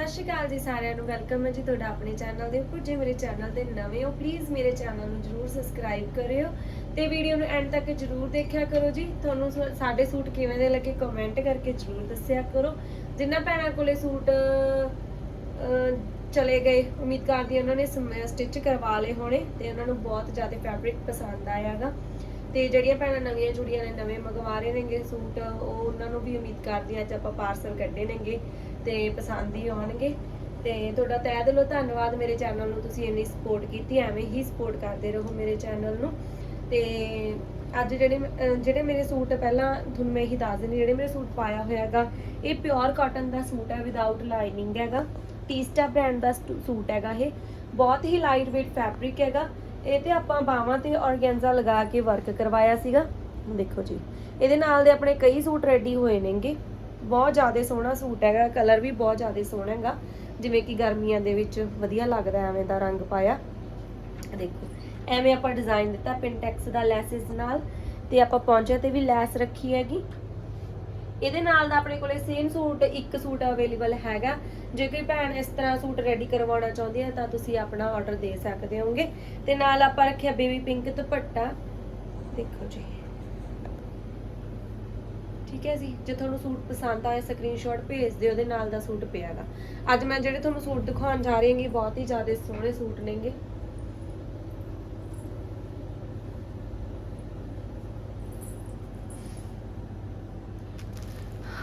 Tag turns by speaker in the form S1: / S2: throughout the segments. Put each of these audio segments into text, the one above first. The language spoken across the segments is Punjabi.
S1: ਸਤਿ ਸ਼੍ਰੀ ਅਕਾਲ ਜੀ ਸਾਰਿਆਂ ਨੂੰ, ਵੈਲਕਮ ਹੈ ਜੀ ਤੁਹਾਡਾ ਆਪਣੇ ਚੈਨਲ ਦੇ ਉੱਪਰ। ਜੇ ਮੇਰੇ ਚੈਨਲ ਤੇ ਨਵੇਂ ਹੋ ਪਲੀਜ਼ ਮੇਰੇ ਚੈਨਲ ਨੂੰ ਜਰੂਰ ਸਬਸਕ੍ਰਾਈਬ ਕਰਿਓ ਤੇ ਵੀਡੀਓ ਨੂੰ ਐਂਡ ਤੱਕ ਜਰੂਰ ਦੇਖਿਆ ਕਰੋ ਜੀ। ਤੁਹਾਨੂੰ ਸਾਡੇ ਸੂਟ ਕਿਵੇਂ ਦੇ ਲੱਗੇ ਕਮੈਂਟ ਕਰਕੇ ਜਰੂਰ ਦੱਸਿਆ ਕਰੋ। ਜਿਨ੍ਹਾਂ ਭੈਣਾਂ ਕੋਲੇ ਸੂਟ ਚਲੇ ਗਏ, ਉਮੀਦ ਕਰਦੀ ਉਹਨਾਂ ਨੇ ਸਟਿਚ ਕਰਵਾ ਲਏ ਹੋਣੇ ਤੇ ਉਹਨਾਂ ਨੂੰ ਬਹੁਤ ਜ਼ਿਆਦਾ ਫੈਬਰਿਕ ਪਸੰਦ ਆਇਆਗਾ। ਤੇ ਜਿਹੜੀਆਂ ਭੈਣਾਂ ਨਵੀਆਂ ਜੁੜੀਆਂ ਨੇ, ਨਵੇਂ ਮੰਗਵਾ ਰਹੇ ਨੇਗੇ ਸੂਟ, ਉਹ ਉਹਨਾਂ ਨੂੰ ਵੀ ਉਮੀਦ ਕਰਦੀ ਅੱਜ ਆਪਾਂ ਪਾਰਸਲ ਕੱਢੇ ਨੇਗੇ। ਤੇ ਪਸੰਦ ਹੀ ਆਉਣਗੇ। ਤੇ ਤੁਹਾਡਾ ਤਹਿ ਦਿਲੋਂ ਧੰਨਵਾਦ ਮੇਰੇ ਚੈਨਲ ਨੂੰ, ਤੁਸੀਂ ਇੰਨੀ ਸਪੋਰਟ ਕੀਤੀ, ਐਵੇਂ ਹੀ ਸਪੋਰਟ ਕਰਦੇ ਰਹੋ ਮੇਰੇ ਚੈਨਲ ਨੂੰ। ਤੇ ਅੱਜ ਜਿਹੜੇ ਜਿਹੜੇ ਮੇਰੇ ਸੂਟ ਪਹਿਲਾਂ ਤੁਹਾਨੂੰ ਮੈਂ ਇਹੀ ਦੱਸ ਦਿੰਦੀ, ਜਿਹੜੇ ਮੇਰੇ ਸੂਟ ਪਾਇਆ ਹੋਇਆ ਹੈਗਾ, ਇਹ ਪਿਓਰ ਕਾਟਨ ਦਾ ਸੂਟ ਹੈ ਵਿਦਆਊਟ ਲਾਈਨਿੰਗ ਹੈਗਾ। ਟੀਸਟਾ ਬ੍ਰਾਂਡ ਦਾ ਸਟੂ- ਸੂਟ ਹੈਗਾ ਇਹ। ਬਹੁਤ ਹੀ ਲਾਈਟ weight ਫੈਬਰਿਕ ਹੈਗਾ। ਇਹ ਤੇ ਆਪਾਂ ਬਾਹਾਂ ਤੇ ਔਰਗੈਂਜ਼ਾ ਲਗਾ ਕੇ ਵਰਕ ਕਰਵਾਇਆ ਸੀਗਾ। ਦੇਖੋ ਜੀ, ਇਹਦੇ ਨਾਲ ਦੇ ਆਪਣੇ ਕਈ ਸੂਟ ਰੈਡੀ ਹੋਏ ਨੇਗੇ। ਬਹੁਤ ਜ਼ਿਆਦਾ ਸੋਹਣਾ ਸੂਟ ਹੈਗਾ, ਕਲਰ ਵੀ ਬਹੁਤ ਜ਼ਿਆਦਾ ਸੋਹਣਾ ਹੈਗਾ। ਜਿਵੇਂ ਕਿ ਗਰਮੀਆਂ ਦੇ ਵਿੱਚ ਵਧੀਆ ਲੱਗਦਾ ਐਵੇਂ ਦਾ ਰੰਗ ਪਾਇਆ। ਦੇਖੋ, ਐਵੇਂ ਆਪਾਂ ਡਿਜ਼ਾਈਨ ਦਿੱਤਾ ਪਿੰਟੈਕਸ ਦਾ ਲੈਸਸ ਨਾਲ ਤੇ ਆਪਾਂ ਪੌਂਚੇ ਤੇ ਵੀ ਲੈਸ ਰੱਖੀ ਹੈਗੀ। ਇਹਦੇ ਨਾਲ ਦਾ ਆਪਣੇ ਕੋਲੇ ਸੇਮ ਸੂਟ, ਇੱਕ ਸੂਟ ਅਵੇਲੇਬਲ ਹੈਗਾ। ਜੇ ਕੋਈ ਭੈਣ ਇਸ ਤਰ੍ਹਾਂ ਸੂਟ ਰੈਡੀ ਕਰਵਾਉਣਾ ਚਾਹੁੰਦੀ ਹੈ ਤਾਂ ਤੁਸੀਂ ਆਪਣਾ ਆਰਡਰ ਦੇ ਸਕਦੇ ਹੋਗੇ ਤੇ ਨਾਲ ਆਪਾਂ ਰੱਖਿਆ ਬੇਬੀ ਪਿੰਕ ਦੁਪੱਟਾ। ਦੇਖੋ ਜੀ। ਠੀਕ ਹੈ ਜੀ, ਜੇ ਤੁਹਾਨੂੰ ਸੂਟ ਪਸੰਦ ਆਏ ਸਕਰੀਨਸ਼ਾਟ ਭੇਜ ਦਿਓ, ਉਹਦੇ ਨਾਲ ਦਾ ਸੂਟ ਪਿਆਗਾ। ਅੱਜ ਮੈਂ ਜਿਹੜੇ ਤੁਹਾਨੂੰ ਸੂਟ ਦਿਖਾਉਣ ਜਾ ਰਹੀ ਹਾਂਗੀ, ਬਹੁਤ ਹੀ ਜ਼ਿਆਦਾ ਸੋਹਣੇ ਸੂਟ ਨੇਗੇ।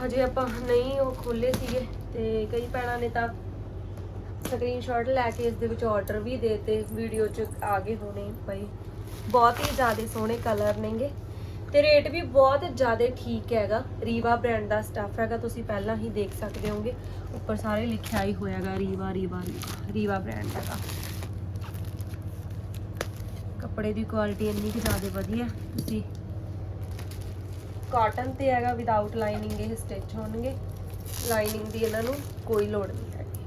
S1: ਹਜੇ ਆਪਾਂ ਨਹੀਂ ਉਹ ਖੋਲੇ ਸੀਗੇ, ਤੇ ਕਈ ਭੈਣਾਂ ਨੇ ਤਾਂ ਸਕਰੀਨਸ਼ਾਟ ਲੈ ਕੇ ਇਸ ਦੇ ਵਿੱਚ ਆਰਡਰ ਵੀ ਦੇਤੇ ਵੀਡੀਓ 'ਚ ਆ ਗਏ ਹੋਣੇ ਪਈ ਬਹੁਤ ਹੀ ਜ਼ਿਆਦਾ ਸੋਹਣੇ ਕਲਰ ਨੇਗੇ। ਤੇ ਰੇਟ ਵੀ ਬਹੁਤ ਜ਼ਿਆਦਾ ਠੀਕ ਹੈਗਾ। ਰੀਵਾ ਬ੍ਰਾਂਡ ਦਾ ਸਟੱਫ ਹੈਗਾ, ਤੁਸੀਂ ਪਹਿਲਾਂ ਹੀ ਦੇਖ ਸਕਦੇ ਹੋਗੇ ਉੱਪਰ ਸਾਰੇ ਲਿਖਿਆ ਹੀ ਹੋਇਆਗਾ ਰੀਵਾ ਰੀਵਾ ਰੀਵਾ ਰੀਵਾ ਬ੍ਰਾਂਡ ਹੈਗਾ। ਕੱਪੜੇ ਦੀ ਕੁਆਲਿਟੀ ਇੰਨੀ ਕਿ ਜ਼ਿਆਦਾ ਵਧੀਆ ਤੁਸੀਂ ਕਾਟਨ ਤੇ ਹੈਗਾ ਵਿਦਆਊਟ ਲਾਈਨਿੰਗ ਇਹ ਸਟਿਚ ਹੋਣਗੇ। ਲਾਈਨਿੰਗ ਦੀ ਇਹਨਾਂ ਨੂੰ ਕੋਈ ਲੋੜ ਨਹੀਂ ਹੈਗੀ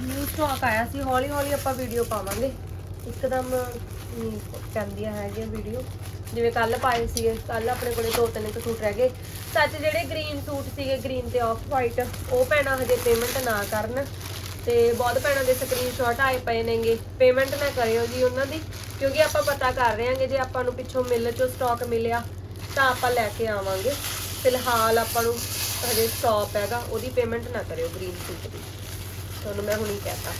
S1: ਨਿਊ ਸਟਾਕ ਆਇਆ ਸੀ ਹੌਲੀ ਹੌਲੀ ਆਪਾਂ ਵੀਡੀਓ ਪਾਵਾਂਗੇ। ਇੱਕਦਮ ਨਹੀਂ ਪੈਂਦੀਆਂ ਹੈਗੀਆਂ ਵੀਡੀਓ ਜਿਵੇਂ ਕੱਲ ਪਾਏ ਸੀਗੇ ਕੱਲ ਆਪਣੇ ਕੋਲੇ ਦੋ ਤਿੰਨ ਕੁ ਸੂਟ ਰਹਿ ਗਏ। ਸੱਚ ਜਿਹੜੇ ਗ੍ਰੀਨ ਸੂਟ ਸੀਗੇ ਗ੍ਰੀਨ ਤੇ ਆਫ ਵਾਈਟ ਉਹ ਭੈਣਾਂ ਹਜੇ ਪੇਮੈਂਟ ਨਾ ਕਰਨ। ਤੇ ਬਹੁਤ ਭੈਣਾਂ ਦੇ ਸਕਰੀਨਸ਼ਾਟ ਆਏ ਪਏ ਨੇਗੇ। ਪੇਮੈਂਟ ਨਾ ਕਰਿਓ ਜੀ ਉਹਨਾਂ ਦੀ, ਕਿਉਂਕਿ ਆਪਾਂ ਪਤਾ ਕਰ ਰਹੇ ਹਾਂਗੇ, ਜੇ ਆਪਾਂ ਨੂੰ ਪਿੱਛੋਂ ਮਿਲ ਚੋਂ ਸਟਾਕ ਮਿਲਿਆ, ਤਾਂ ਆਪਾਂ ਲੈ ਕੇ ਆਵਾਂਗੇ। ਫਿਲਹਾਲ ਆਪਾਂ ਨੂੰ ਹਜੇ ਸਟਾਪ ਹੈਗਾ, ਉਹਦੀ ਪੇਮੈਂਟ ਨਾ ਕਰਿਓ ਗ੍ਰੀਨ ਸੂਟ ਦੀ। ਤੁਹਾਨੂੰ ਮੈਂ ਹੁਣੀ ਕਹਿਤਾ।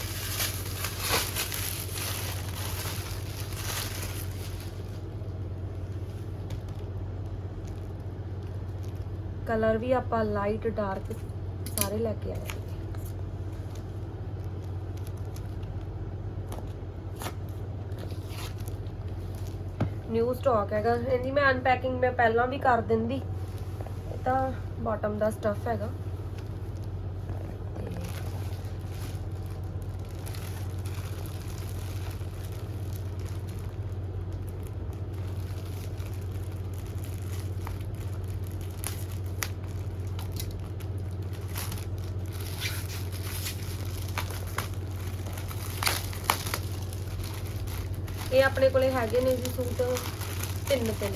S1: ਕਲਰ ਵੀ ਆਪਾਂ ਲਾਈਟ ਡਾਰਕ ਸਾਰੇ ਲੈ ਕੇ ਆਏ ਨਿਊ ਸਟਾਕ ਹੈਗਾ। ਇਹਦੀ ਮੈਂ ਅਨਪੈਕਿੰਗ ਮੈਂ ਪਹਿਲਾਂ ਵੀ ਕਰ ਦਿੰਦੀ। ਇਹ ਤਾਂ ਬਾਟਮ ਦਾ ਸਟਫ਼ ਹੈਗਾ। ਇਹ ਆਪਣੇ ਕੋਲੇ ਹੈਗੇ ਨੇ ਜੀ ਸੂਟ ਤਿੰਨ ਤਿੰਨ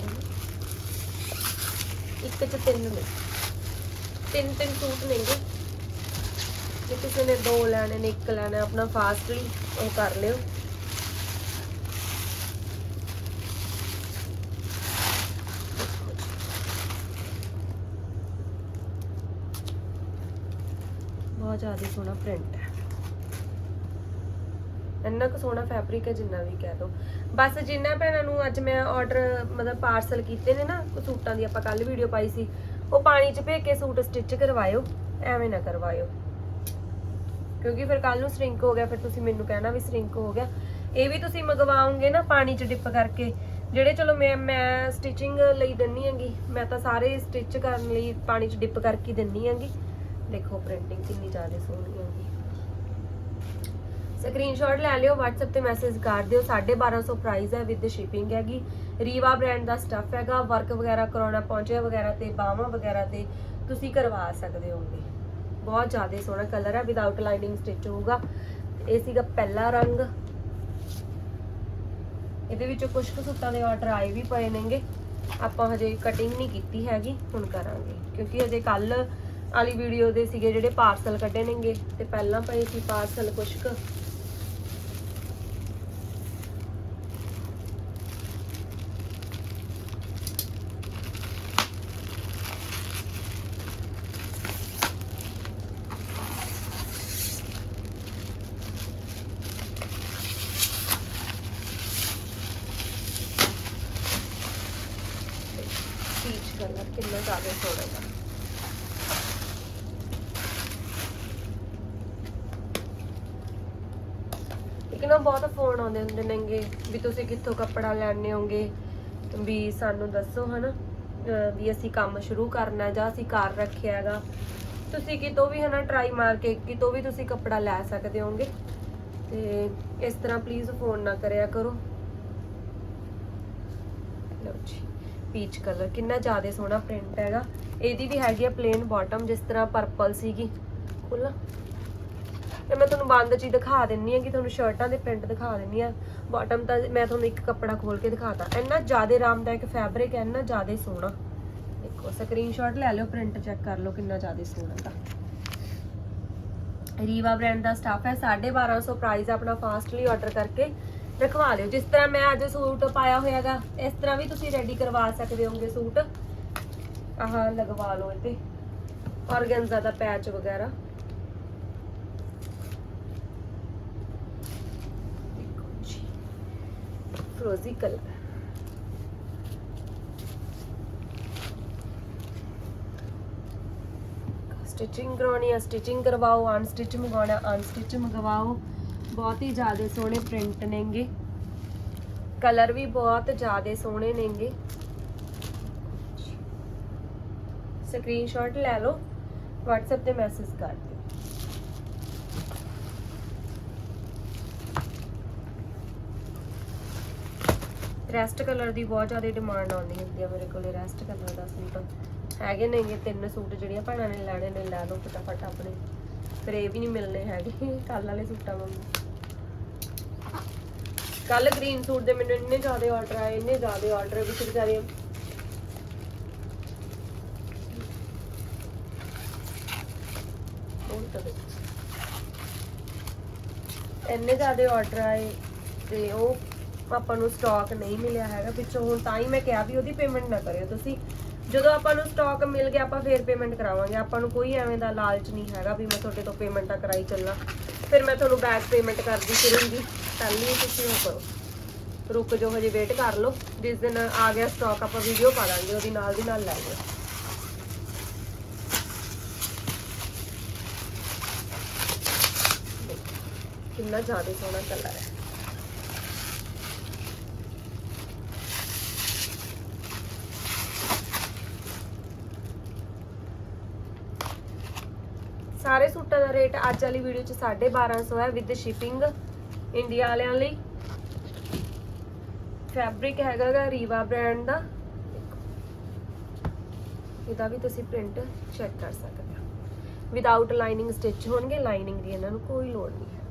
S1: ਇੱਕ ਚ ਤਿੰਨ ਨੇ। ਤਿੰਨ ਤਿੰਨ ਸੂਟ ਨੇਗੇ। ਜੇ ਕਿਸੇ ਨੇ ਦੋ ਲੈਣੇ ਨੇ, ਇੱਕ ਲੈਣਾ, ਆਪਣਾ ਫਾਸਟਲੀ ਉਹ ਕਰ ਲਿਓ। ਬਹੁਤ ਜ਼ਿਆਦਾ ਸੋਹਣਾ ਪ੍ਰਿੰਟ ਹੈ। ਇੰਨਾ ਕੁ ਸੋਹਣਾ ਫੈਬਰਿਕ ਹੈ ਜਿੰਨਾ ਵੀ ਕਹਿ ਦੋ। ਬਸ ਜਿੰਨਾ ਭੈਣਾਂ ਨੂੰ ਅੱਜ ਮੈਂ ਆਰਡਰ ਮਤਲਬ ਪਾਰਸਲ ਕੀਤੇ ਨੇ ਨਾ ਸੂਟਾਂ ਦੀ ਆਪਾਂ ਕੱਲ ਵੀਡੀਓ ਪਾਈ ਸੀ, ਉਹ ਪਾਣੀ 'ਚ ਭੇ ਕੇ ਸੂਟ ਸਟਿਚ ਕਰਵਾਇਓ, ਐਵੇਂ ਨਾ ਕਰਵਾਇਓ। ਕਿਉਂਕਿ ਫਿਰ ਕੱਲ ਨੂੰ ਸ੍ਰਿੰਕ ਹੋ ਗਿਆ, ਫਿਰ ਤੁਸੀਂ ਮੈਨੂੰ ਕਹਿਣਾ ਵੀ ਸ੍ਰਿੰਕ ਹੋ ਗਿਆ। ਇਹ ਵੀ ਤੁਸੀਂ ਮੰਗਵਾਓਗੇ ਨਾ ਪਾਣੀ 'ਚ ਡਿਪ ਕਰਕੇ, ਜਿਹੜੇ ਚਲੋ ਮੈਂ ਮੈਂ ਸਟਿਚਿੰਗ ਲਈ ਦਿੰਨੀ ਹੈਗੀ, ਮੈਂ ਤਾਂ ਸਾਰੇ ਸਟਿਚ ਕਰਨ ਲਈ ਪਾਣੀ 'ਚ ਡਿਪ ਕਰਕੇ ਹੀ ਦਿੰਨੀ ਹੈਗੀ। ਦੇਖੋ ਪ੍ਰਿੰਟਿੰਗ ਕਿੰਨੀ ਜ਼ਿਆਦਾ ਸੋਹਣੀ ਹੈਗੀ। ਸਕਰੀਨਸ਼ਾਟ ਲੈ ਲਿਓ, WhatsApp ਤੇ ਮੈਸੇਜ ਕਰ ਦਿਓ। 1250 ਪ੍ਰਾਈਸ ਹੈ ਵਿਦ ਸ਼ਿਪਿੰਗ ਹੈਗੀ। ਰੀਵਾ ਬ੍ਰਾਂਡ ਦਾ ਸਟੱਫ ਹੈਗਾ ਵਰਕ ਵਗੈਰਾ ਕਰਾਉਣਾ, ਪਹੁੰਚਿਆ ਵਗੈਰਾ ਤੇ ਬਾਹਾਂ ਵਗੈਰਾ ਤੇ ਤੁਸੀਂ ਕਰਵਾ ਸਕਦੇ ਹੋਗੇ। ਬਹੁਤ ਜ਼ਿਆਦਾ ਸੋਹਣਾ ਕਲਰ ਹੈ ਵਿਦਆਊਟ ਲਾਈਨਿੰਗ ਸਟਿਚ ਹੋਊਗਾ। ਇਹ ਸੀਗਾ ਪਹਿਲਾ ਰੰਗ। ਇਹਦੇ ਵਿੱਚੋਂ ਕੁਝ ਕੁ ਸੂਟਾਂ ਦੇ ਆਰਡਰ ਆਏ ਵੀ ਪਏ ਨੇਗੇ। ਆਪਾਂ ਹਜੇ ਕਟਿੰਗ ਨਹੀਂ ਕੀਤੀ ਹੈਗੀ, ਹੁਣ ਕਰਾਂਗੇ। ਕਿਉਂਕਿ ਹਜੇ ਕੱਲ ਵਾਲੀ ਵੀਡੀਓ ਦੇ ਸੀਗੇ ਜਿਹੜੇ ਪਾਰਸਲ ਕੱਢੇ ਨੇਗੇ, ਤੇ ਪਹਿਲਾਂ ਪਏ ਸੀ ਪਾਰਸਲ ਕੁਝ ਕੁ ਪੀਚ ਕਲਰ ਕਿੰਨਾ ਜ਼ਿਆਦਾ ਲੇਕਿਨ ਉਹ ਬਹੁਤ ਫੋਨ ਆਉਂਦੇ ਹੁੰਦੇ ਨੇਗੇ ਵੀ ਤੁਸੀਂ ਕਿੱਥੋਂ ਕੱਪੜਾ ਲੈਣੇ ਹੋਗੇ, ਵੀ ਸਾਨੂੰ ਦੱਸੋ ਹਨਾ ਵੀ ਅਸੀਂ ਕੰਮ ਸ਼ੁਰੂ ਕਰਨਾ ਜਾਂ ਅਸੀਂ ਕਰ ਰੱਖਿਆ ਹੈਗਾ। ਤੁਸੀਂ ਕਿਤੋਂ ਵੀ ਹਨਾ ਟਰਾਈ ਮਾਰ ਕੇ ਕਿਤੋਂ ਵੀ ਤੁਸੀਂ ਕੱਪੜਾ ਲੈ ਸਕਦੇ ਹੋਗੇ। ਤੇ ਇਸ ਤਰ੍ਹਾਂ ਪਲੀਜ਼ ਫੋਨ ਨਾ ਕਰਿਆ ਕਰੋ। ਲਓ ਜੀ। ਪੀਚ ਕਲਰ ਕਿੰਨਾ ਜ਼ਿਆਦਾ ਸੋਹਣਾ ਪ੍ਰਿੰਟ ਹੈਗਾ। ਇਹਦੀ ਵੀ ਹੈਗੀ ਆ ਪਲੇਨ ਬਾਟਮ ਜਿਸ ਤਰ੍ਹਾਂ ਪਰਪਲ ਸੀਗੀ। ਖੁੱਲਾ ਤੇ ਮੈਂ ਤੁਹਾਨੂੰ ਬੰਦ ਚ ਦਿਖਾ ਦਿੰਨੀ ਆ ਕਿ ਤੁਹਾਨੂੰ ਸ਼ਰਟਾਂ ਦੇ ਪ੍ਰਿੰਟ ਦਿਖਾ ਦਿੰਨੀ ਆ। ਬਾਟਮ ਤਾਂ ਮੈਂ ਤੁਹਾਨੂੰ ਇੱਕ ਕੱਪੜਾ ਖੋਲ ਕੇ ਦਿਖਾਤਾ। ਇੰਨਾ ਜ਼ਿਆਦਾ ਆਰਾਮਦਾਇਕ ਫੈਬਰਿਕ ਹੈ ਇੰਨਾ ਜ਼ਿਆਦਾ ਸੋਹਣਾ। ਦੇਖੋ ਸਕਰੀਨਸ਼ਾਟ ਲੈ ਲਿਓ ਪ੍ਰਿੰਟ ਚੈੱਕ ਕਰ ਲਓ ਕਿੰਨਾ ਜ਼ਿਆਦਾ ਸੋਹਣਾ ਦਾ ਰੀਵਾ ਬ੍ਰਾਂਡ ਦਾ ਸਟਾਫ ਹੈ। 1250 ਪ੍ਰਾਈਸ ਆਪਣਾ ਫਾਸਟਲੀ ਆਰਡਰ ਕਰਕੇ। ਰਖਵਾ ਲਿਓ। ਜਿਸ ਤਰ੍ਹਾਂ ਮੈਂ ਅੱਜ ਸੂਟ ਪਾਇਆ ਹੋਇਆਗਾ, ਇਸ ਤਰ੍ਹਾਂ ਵੀ ਤੁਸੀਂ ਰੈਡੀ ਕਰਵਾ ਸਕਦੇ ਹੋਗੇ ਸੂਟ। ਆਹ ਲਗਵਾ ਲਓ ਇਹ ਤੇ ਦਾ ਪੈਚ ਵਗੈਰਾ। ਫਰੋਜ਼ੀ ਕਲਰ ਸਟਿਚਿੰਗ ਕਰਾਉਣੀ ਆ ਸਟਿਚਿੰਗ ਕਰਵਾਓ ਅਨਸਟਿਚ ਮੰਗਵਾਉਣਾ ਅਨਸਟਿਚ ਮੰਗਵਾਓ। ਬਹੁਤ ਹੀ ਜ਼ਿਆਦਾ ਸੋਹਣੇ ਪ੍ਰਿੰਟ ਨੇਗੇ। ਕਲਰ ਵੀ ਬਹੁਤ ਜ਼ਿਆਦਾ ਸੋਹਣੇ ਨੇਗੇ। ਸਕਰੀਨਸ਼ਾਟ ਲੈ ਲਓ, WhatsApp ਤੇ ਮੈਸੇਜ ਕਰ ਦਿਓ। ਰੈਸਟ ਕਲਰ ਦੀ ਬਹੁਤ ਜ਼ਿਆਦਾ ਡਿਮਾਂਡ ਆਉਂਦੀ ਹੁੰਦੀ ਆ ਮੇਰੇ ਕੋਲੇ ਰੈਸਟ ਕਲਰ ਦਾ ਸੂਟ। ਹੈਗੇ ਨੇਗੇ ਤਿੰਨ ਸੂਟ ਜਿਹੜੀਆਂ ਭੈਣਾਂ ਨੇ ਲੈਣੇ ਨੇ, ਲੈ ਲਓ ਫਟਾਫਟ ਆਪਣੇ। ਫਿਰ ਇਹ ਵੀ ਨਹੀਂ ਮਿਲਨੇ ਹੈਗੇ ਕੱਲ ਵਾਲੇ ਸੂਟਾਂ ਵਾਂਗੂ। ਕੱਲ ਗ੍ਰੀਨ ਸੂਟ ਦੇ ਮੈਨੂੰ ਇੰਨੇ ਜ਼ਿਆਦਾ ਆਰਡਰ ਆਏ, ਇੰਨੇ ਜ਼ਿਆਦਾ ਆਰਡਰ ਵਿੱਚ ਵਿਚਾਰੇ। ਹੁਣ ਤਾਂ ਇੰਨੇ ਜ਼ਿਆਦਾ ਆਰਡਰ ਆਏ ਤੇ ਉਹ ਆਪਾਂ ਨੂੰ ਸਟਾਕ ਨਹੀਂ ਮਿਲਿਆ ਹੈਗਾ ਪਿੱਛੋਂ। ਹੁਣ ਤਾਂ ਹੀ ਮੈਂ ਕਿਹਾ ਵੀ ਉਹਦੀ ਪੇਮੈਂਟ ਨਾ ਕਰਿਓ ਤੁਸੀਂ। ਜਦੋਂ ਆਪਾਂ ਨੂੰ ਸਟਾਕ ਮਿਲ ਗਿਆ, ਆਪਾਂ ਫੇਰ ਪੇਮੈਂਟ ਕਰਾਵਾਂਗੇ। ਆਪਾਂ ਨੂੰ ਕੋਈ ਐਵੇਂ ਦਾ ਲਾਲਚ ਨਹੀਂ ਹੈਗਾ ਵੀ ਮੈਂ ਤੁਹਾਡੇ ਤੋਂ ਪੇਮੈਂਟਾਂ ਕਰਾਈ ਚੱਲਾਂ। ਫਿਰ ਮੈਂ ਤੁਹਾਨੂੰ ਬੈਕ ਪੇਮੈਂਟ ਕਰਦੀ ਫਿਰੂੰਗੀ। ਪਹਿਲੀ ਤੁਸੀਂ ਉਹ ਕਰੋ ਰੁਕ ਜਾਓ, ਹਜੇ ਵੇਟ ਕਰ ਲਓ। ਜਿਸ ਦਿਨ ਆ ਗਿਆ ਸਟਾਕ ਆਪਾਂ ਵੀਡੀਓ ਪਾ ਦਾਂਗੇ ਉਹਦੀ ਨਾਲ ਦੀ ਨਾਲ ਲੈ ਲਿਓ। ਕਿੰਨਾ ਜ਼ਿਆਦਾ ਸੋਹਣਾ ਕਲਰ ਹੈ। ਸਾਰੇ ਸੂਟਾਂ ਦਾ ਰੇਟ ਅੱਜ ਵਾਲੀ ਵੀਡੀਓ ਚ 1250 ਹੈ ਵਿਦ ਸ਼ਿਪਿੰਗ ਇੰਡੀਆ ਵਾਲਿਆਂ ਲਈ। ਫੈਬਰਿਕ ਹੈਗਾ ਰੀਵਾ ਬ੍ਰਾਂਡ ਦਾ। ਇਹਦਾ ਵੀ ਤੁਸੀਂ ਪ੍ਰਿੰਟ ਚੈੱਕ ਕਰ ਸਕਦੇ ਹੋ। ਵਿਦਆਊਟ ਲਾਈਨਿੰਗ ਸਟਿਚ ਹੋਣਗੇ ਲਾਈਨਿੰਗ ਦੀ ਇਹਨਾਂ ਨੂੰ ਕੋਈ ਲੋੜ ਨਹੀਂ ਹੈ।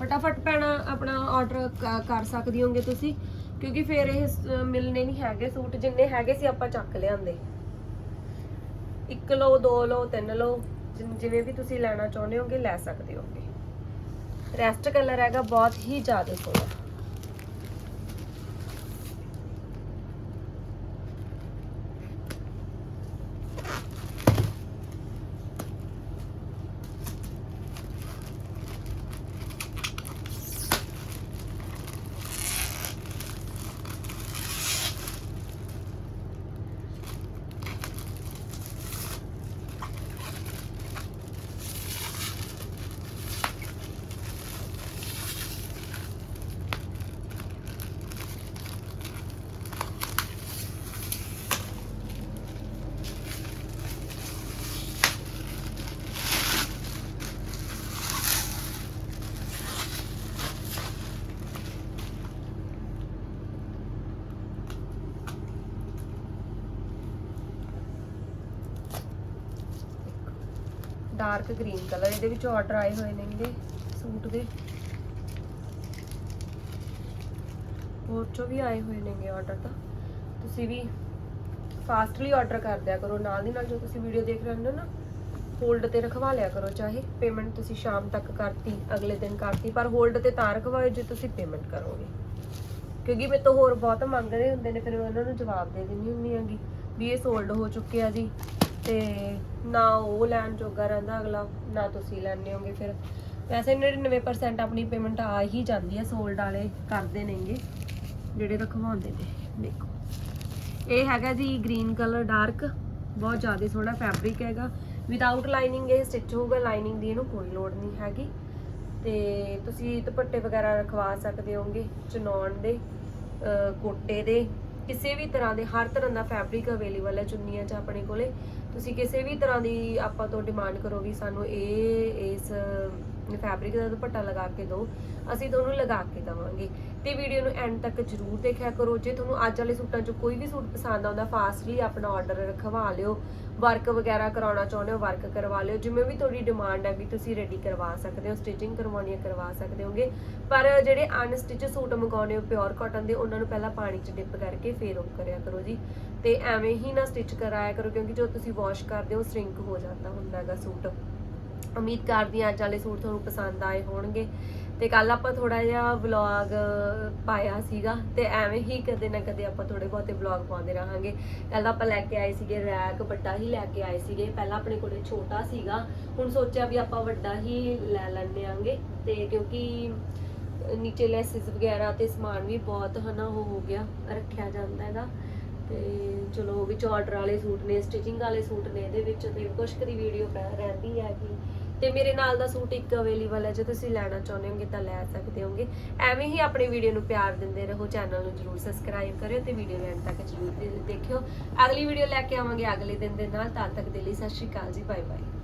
S1: ਫਟਾਫਟ ਪੈਣਾ ਆਪਣਾ ਆਰਡਰ ਕਰ ਸਕਦੇ ਹੋਗੇ ਤੁਸੀਂ। ਕਿਉਂਕਿ ਫਿਰ ਇਹ ਸ- ਮਿਲਨੇ ਨਹੀਂ ਹੈਗੇ ਸੂਟ। ਜਿੰਨੇ ਹੈਗੇ ਸੀ ਆਪਾਂ ਚੱਕ ਲਿਆਂਦੇ। ਇੱਕ ਲਓ, ਦੋ ਲਓ, ਤਿੰਨ ਲਓ ਜਿ- ਜਿਵੇਂ ਵੀ ਤੁਸੀਂ ਲੈਣਾ ਚਾਹੁੰਦੇ ਹੋਗੇ, ਲੈ ਸਕਦੇ ਹੋਗੇ। ਰੈਸਟ ਕਲਰ ਹੈਗਾ ਬਹੁਤ ਹੀ ਜ਼ਿਆਦਾ ਸੋਹਣਾ। ਡਾਰਕ ਗ੍ਰੀਨ ਕਲਰ ਇਹਦੇ ਵਿੱਚ ਆਰਡਰ ਆਏ ਹੋਏ ਨੇਗੇ ਸੂਟ ਦੇ। ਹੋਰ ਚੋਂ ਵੀ ਆਏ ਹੋਏ ਨੇਗੇ ਆਰਡਰ ਤਾਂ। ਤੁਸੀਂ ਵੀ ਫਾਸਟਲੀ ਆਰਡਰ ਕਰ ਦਿਆ ਕਰੋ, ਨਾਲ ਦੀ ਨਾਲ ਜੋ ਤੁਸੀਂ ਵੀਡੀਓ ਦੇਖ ਰਹੇ ਹੋ ਨਾ ਹੋਲਡ ਤੇ ਰਖਵਾ ਲਿਆ ਕਰੋ, ਚਾਹੇ ਪੇਮੈਂਟ ਤੁਸੀਂ ਸ਼ਾਮ ਤੱਕ ਕਰਤੀ, ਅਗਲੇ ਦਿਨ ਕਰਤੀ, ਪਰ ਹੋਲਡ ਤੇ ਤਾਂ ਰਖਵਾਓ ਜੇ ਤੁਸੀਂ ਪੇਮੈਂਟ ਕਰੋਗੇ। ਕਿਉਂਕਿ ਮੇਰੇ ਤੋਂ ਹੋਰ ਬਹੁਤ ਮੰਗਦੇ ਹੁੰਦੇ ਨੇ, ਫਿਰ ਮੈਂ ਉਹਨਾਂ ਨੂੰ ਜਵਾਬ ਦੇ ਦਿੰਦੀ ਹੁੰਦੀ ਆਂਗੀ ਵੀ ਇਹ ਸੋਲਡ ਹੋ ਚੁੱਕੇ ਆ ਜੀ। ਤੇ ਨਾ ਉਹ ਲੈਣ ਜੋਗਾ ਰਹਿੰਦਾ ਅਗਲਾ, ਨਾ ਤੁਸੀਂ ਲੈਣੇ ਹੋਗੇ ਫਿਰ। ਵੈਸੇ 99% ਆਪਣੀ ਪੇਮੈਂਟ ਆ ਹੀ ਜਾਂਦੀ ਹੈ ਸੋਲਡ ਵਾਲੇ ਕਰਦੇ ਨੇਗੇ ਜਿਹੜੇ ਰਖਵਾਉਂਦੇ ਨੇ, ਦੇਖੋ। ਇਹ ਹੈਗਾ ਜੀ ਗ੍ਰੀਨ ਕਲਰ ਡਾਰਕ ਬਹੁਤ ਜ਼ਿਆਦਾ ਸੋਹਣਾ ਫੈਬਰਿਕ ਹੈਗਾ। ਵਿਦਆਊਟ ਲਾਈਨਿੰਗ ਇਹ ਸਟਿਚ ਹੋਊਗਾ ਲਾਈਨਿੰਗ ਦੀ ਇਹਨੂੰ ਕੋਈ ਲੋੜ ਨਹੀਂ ਹੈਗੀ। ਤੇ ਤੁਸੀਂ ਦੁਪੱਟੇ ਵਗੈਰਾ ਰਖਵਾ ਸਕਦੇ ਹੋਗੇ, ਚਨੌਣ ਦੇ ਕੋਟੇ ਦੇ, ਕਿਸੇ ਵੀ ਤਰ੍ਹਾਂ ਦੇ, ਹਰ ਤਰ੍ਹਾਂ ਦਾ ਫੈਬਰਿਕ ਅਵੇਲੇਬਲ ਹੈ ਚੁੰਨੀਆਂ 'ਚ ਆਪਣੇ ਕੋਲੇ। ਤੁਸੀਂ ਕਿਸੇ ਵੀ ਤਰ੍ਹਾਂ ਦੀ ਆਪਾਂ ਤੋਂ ਡਿਮਾਂਡ ਕਰੋ ਵੀ ਸਾਨੂੰ ਇਹ ਇਸ ਫੈਬਰਿਕ ਦਾ ਦੁਪੱਟਾ ਲਗਾ ਕੇ ਦਿਓ ਅਸੀਂ ਤੁਹਾਨੂੰ ਲਗਾ ਕੇ ਦਵਾਂਗੇ। ਤੇ ਵੀਡੀਓ ਨੂੰ ਐਂਡ ਤੱਕ ਜਰੂਰ ਦੇਖਿਆ ਕਰੋ। ਜੇ ਤੁਹਾਨੂੰ ਅੱਜ ਵਾਲੇ ਸੂਟਾਂ 'ਚੋਂ ਕੋਈ ਵੀ ਸੂਟ ਪਸੰਦ ਆਉਂਦਾ ਫਾਸਟਲੀ ਆਪਣਾ ਆਰਡਰ ਰਖਵਾ ਲਿਓ। ਵਰਕ ਵਗੈਰਾ ਕਰਾਉਣਾ ਚਾਹੁੰਦੇ ਹੋ ਵਰਕ ਕਰਵਾ ਲਿਓ। ਜਿਵੇਂ ਵੀ ਤੁਹਾਡੀ ਡਿਮਾਂਡ ਹੈ ਵੀ ਤੁਸੀਂ ਰੈਡੀ ਕਰਵਾ ਸਕਦੇ ਹੋ ਸਟਿਚਿੰਗ ਕਰਵਾਉਣੀ ਹੈ, ਕਰਵਾ ਸਕਦੇ ਹੋਗੇ। ਪਰ ਜਿਹੜੇ ਅਨਸਟਿਚ ਸੂਟ ਮੰਗਾਉਣੇ ਹੋ ਪਿਓਰ ਕਾਟਨ ਦੇ, ਉਹਨਾਂ ਨੂੰ ਪਹਿਲਾਂ ਪਾਣੀ 'ਚ ਡਿਪ ਕਰਕੇ ਫੇਰ ਉਹ ਕਰਿਆ ਕਰੋ ਜੀ। ਤੇ ਐਵੇਂ ਹੀ ਨਾ ਸਟਿਚ ਕਰਾਇਆ ਕਰੋ, ਕਿਉਂਕਿ ਜੋ ਤੁਸੀਂ ਵਾਸ਼ ਕਰਦੇ ਹੋ ਸ੍ਰਿੰਕ ਹੋ ਜਾਂਦਾ ਹੁੰਦਾ ਹੈਗਾ ਸੂਟ। ਉਮੀਦ ਕਰਦੀ ਹਾਂ ਅੱਜ ਵਾਲੇ ਸੂਟ ਤੁਹਾਨੂੰ ਪਸੰਦ ਆਏ ਹੋਣਗੇ। ਤੇ ਕੱਲ ਆਪਾਂ ਥੋੜਾ ਜਿਹਾ ਵਲੌਗ ਪਾਇਆ ਸੀਗਾ ਤੇ ਐਵੇਂ ਹੀ ਕਦੇ ਨਾ ਕਦੇ ਆਪਾਂ ਥੋੜੇ ਬਹੁਤੇ ਵਲੌਗ ਪਾਉਂਦੇ ਰਹਾਂਗੇ। ਕੱਲ ਆਪਾਂ ਲੈ ਕੇ ਆਏ ਸੀਗੇ ਰੈਕ, ਵੱਡਾ ਹੀ ਲੈ ਕੇ ਆਏ ਸੀਗੇ। ਪਹਿਲਾਂ ਆਪਣੇ ਕੋਲੇ ਛੋਟਾ ਸੀਗਾ, ਹੁਣ ਸੋਚਿਆ ਵੀ ਆਪਾਂ ਵੱਡਾ ਹੀ ਲੈ ਲੈਣੇ ਆਂਗੇ। ਤੇ ਕਿਉਂਕਿ ਨੀਚੇ ਲੈਸਿਸ ਵਗੈਰਾ ਤੇ ਸਮਾਨ ਵੀ ਬਹੁਤ ਹਨਾ, ਉਹ ਹੋ ਗਿਆ, ਰੱਖਿਆ ਜਾਂਦਾ ਇਹਦਾ। ਤੇ ਚਲੋ ਵਿੱਚ ਆਰਡਰ ਵਾਲੇ ਸੂਟ ਨੇ, ਸਟਿਚਿੰਗ ਵਾਲੇ ਸੂਟ ਨੇ, ਇਹਦੇ ਵਿੱਚ ਤੇ ਕੁਛ ਕੁ ਵੀਡੀਓ ਪੈ ਰਹਿੰਦੀ ਹੈਗੀ ਤੇ ਮੇਰੇ ਨਾਲ ਦਾ ਸੂਟ ਇੱਕ ਅਵੇਲੇਬਲ ਹੈ, ਜੇ ਤੁਸੀਂ ਲੈਣਾ ਚਾਹੁੰਦੇ ਹੋਗੇ ਤਾਂ ਲੈ ਸਕਦੇ ਹੋਗੇ। ਐਵੇਂ ਹੀ ਆਪਣੀ ਵੀਡੀਓ ਨੂੰ ਪਿਆਰ ਦਿੰਦੇ ਰਹੋ ਚੈਨਲ ਨੂੰ ਜਰੂਰ ਸਬਸਕ੍ਰਾਈਬ ਕਰਿਓ ਤੇ ਵੀਡੀਓ ਲੈਣ ਤੱਕ ਜਰੂਰ ਦੇਖਿਓ। ਅਗਲੀ ਵੀਡੀਓ ਲੈ ਕੇ ਆਵਾਂਗੇ ਅਗਲੇ ਦਿਨ ਦੇ ਨਾਲ, ਤਦ ਤੱਕ ਦੇ ਲਈ ਸਤਿ ਸ਼੍ਰੀ ਅਕਾਲ ਜੀ ਬਾਏ ਬਾਏ